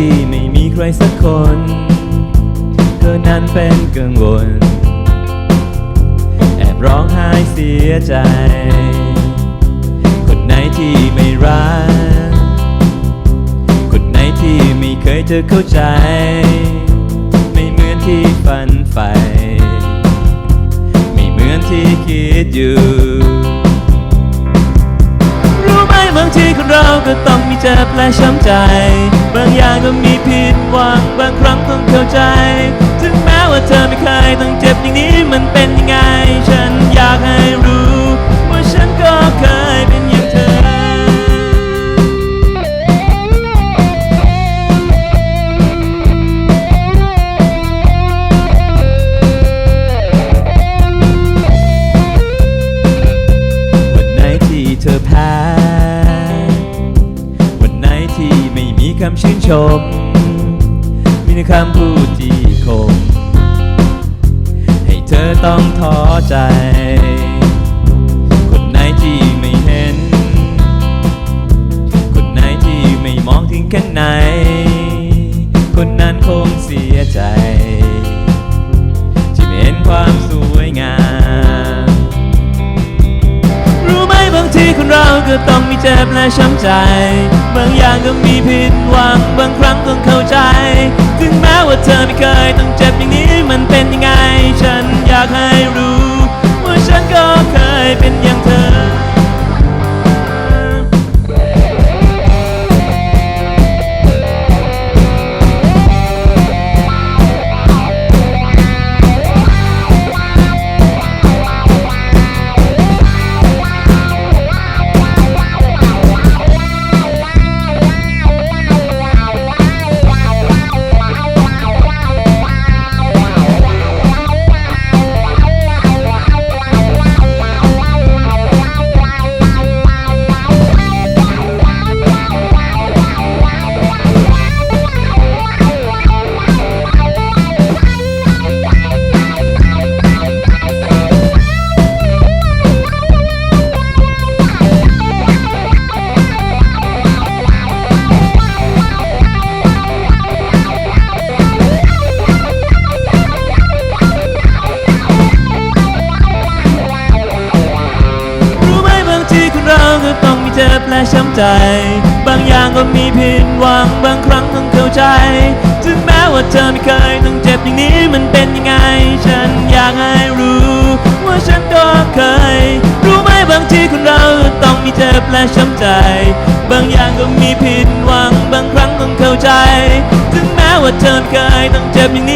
ที่ไม่มีใครสักคน เธอนั้นเป็นกังวล แอบร้องไห้เสียใจ คนไหนที่ไม่รัก คนไหนที่ไม่เคยจะเข้าใจ ไม่เหมือนที่ฝันใฝ่ไม่เหมือนที่คิดอยู่ งทีคนเราก็ต้องมีเจ็บและช้ำใจ บางอย่างก็มีผิดหวังบางครั้งต้องเข้าใจ ถึงแม้ว่าเธอไม่เคยต้องเจ็บอย่างนี้มันเป็นยังไง ฉันอยากให้รู้ ว่าฉันก็เคยำชื่นชม มีแต่คำพูดที่คม ให้เธอต้องท้อใจ คนไหนที่ไม่เห็น คนไหนที่ไม่มองถึงข้างใน คนนั้นคงเสียใจ ก็ต้องมีเจ็บและช้ำใจ บางอย่างก็มีผิดหวังบางครั้งต้องเข้าใจ ถึงแม้ว่าเธอไม่เคย ใจ บางอย่างก็มีผิดหวังบางครั้งต้องเข้าใจ ถึงแม้ว่าเธอไม่เคยต้องเจ็บอย่างนี้มันเป็นยังไง ฉันอยากให้รู้ ว่าฉันก็เคย รู้ไหมบางทีคนเราต้องมีเจ็บและช้ำใจ บางอย่างก็มีผิดหวังบางครั้งต้องเข้าใจ ถึงแม้ว่าเธอไม่เคยต้องเจ็บอย่างนี้